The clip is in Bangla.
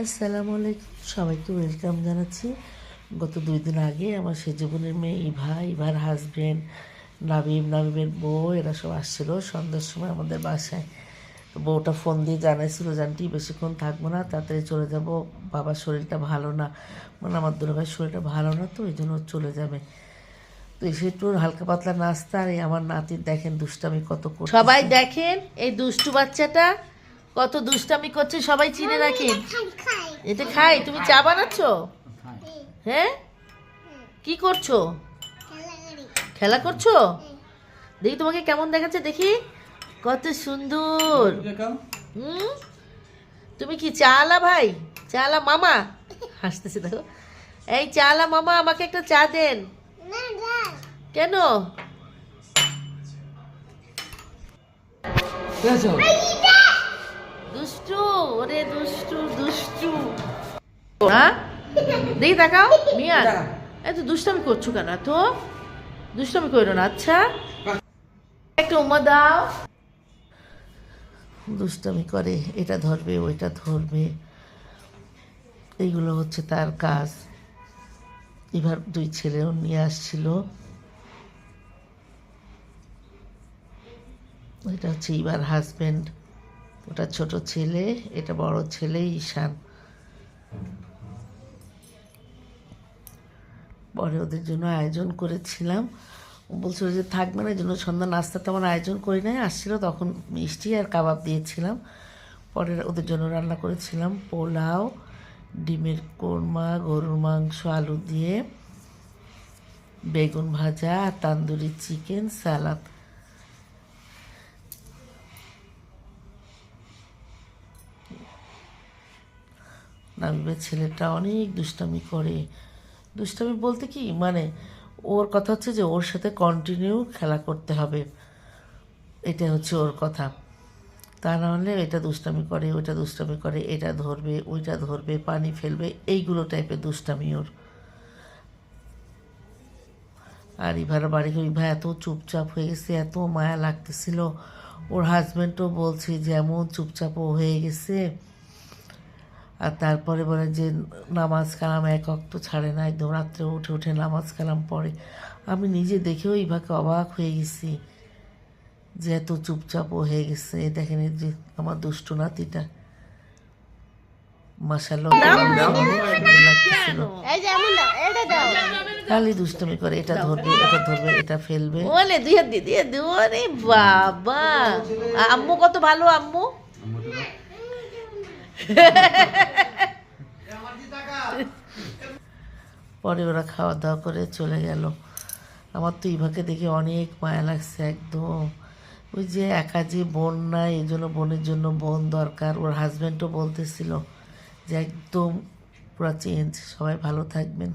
আসসালামু আলাইকুম। সবাইকে ওয়েলকাম জানাচ্ছি। গত দুই দিন আগে আমার সেজীবনের মেয়ে ইভা, ইভার হাজবেন্ড নাবিব নাবিমের বউ, এরা সব আসছিল। সন্ধ্যার সময় আমাদের বাসায় তো বউটা ফোন দিয়ে জানাইছিল, জানটি, বেশিক্ষণ থাকব না, তাড়াতাড়ি চলে যাব। বাবার শরীরটা ভালো না। মানে আমার দুলাভাইয়ের শরীরটা ভালো না তো, ওই জন্য চলে যাবে। তো এসে একটু হালকা পাতলা নাস্তা আর এই আমার নাতির দেখেন দুষ্টামি কত সবাই দেখেন এই দুষ্টু বাচ্চাটা কত দুষ্টামি করছে সবাই চিনে রাখেন এটা খাই তুমি চা বানাচ্ছো? হ্যাঁ? কি করছ? খেলা করছ? দেখি তোমাকে কেমন দেখাচ্ছে দেখি। কত সুন্দর। হুম? তুমি কি চালা ভাই? চালা মামা? হাসতেছে দেখো। এই চালা মামা আমাকে একটা চা দেন। কেন? দুষ্টু ওরে দুষ্টু দুষ্টু। হ্যাঁ? দেখি দেখাও মিয়া। এত দুষ্টামি করছ কেন তো দুষ্টামি করো না আচ্ছা? একটা উমা দাও। দুষ্টামি করে এটা ধরবে ওইটা ধরবে। এইগুলো হচ্ছে তার কাজ। এবার দুই ছেলেও নিয়ে আসছিল। এটা হচ্ছে এবার হাজবেন্ড ওটা ছোট ছেলে, এটা বড় ছেলে ঈশান। পরে ওদের জন্য আয়োজন করেছিলাম। বলছিল যে থাকবে না, এই জন্য সন্ধ্যা নাস্তা তেমন আয়োজন করি নাই। আসছিল তখন মিষ্টি আর কাবাব দিয়েছিলাম। পরে ওদের জন্য রান্না করেছিলাম পোলাও, ডিমের কোরমা, গরুর মাংস, আলু দিয়ে, বেগুন ভাজা, তান্দুরি চিকেন সালাদ নাবিবের ছেলেটা অনেক দুষ্টামি করে। দুষ্টামি বলতে কি? মানে ওর কথা হচ্ছে যে ওর সাথে কন্টিনিউ খেলা করতে হবে। এটা হচ্ছে ওর কথা। তা না হলে এটা দুষ্টামি করে, ওইটা দুষ্টামি করে, এটা ধরবে, ওইটা ধরবে, পানি ফেলবে, এইগুলো টাইপের দুষ্টামি ওর। আর ইভার বাড়ি ইভা এত চুপচাপ হয়ে গেছে, এত মায়া লাগতেছিল। ওর হাজব্যান্ডও বলছে যে এমন চুপচাপ ও হয়ে গেছে। আর তারপরে বলে যে নামাজ কালাম এক অক্ত ছাড়ে না একদম রাত্রে উঠে উঠে নামাজ কালাম পড়ে। আমি নিজে দেখেও ইভাকে অবাক হয়ে গেছি যে এত চুপচাপ হয়ে গেছে। এই দেখেন যে আমার দুষ্টু নাতিটা। মাসাল্লাহ লাগতেছিল। এই যে এমন দাও এটা দাও। খালি দুষ্টমি করে এটা ধরবে এটা ধরবে এটা ফেলবে। ওলে দুই হাত দিয়ে দিয়ে দিও রে বাবা। আম্মু কত ভালো আম্মু? পরে ওরা খাওয়া দাওয়া করে চলে গেল। আমার তো ইভাকে দেখে অনেক মায়া লাগছে একদম। ওই যে একা যে বোন নাই, এই জন্য বোনের জন্য বোন দরকার। ওর হাজব্যান্ডও বলতেছিল যে একদম পুরো চেঞ্জ সবাই ভালো থাকবেন।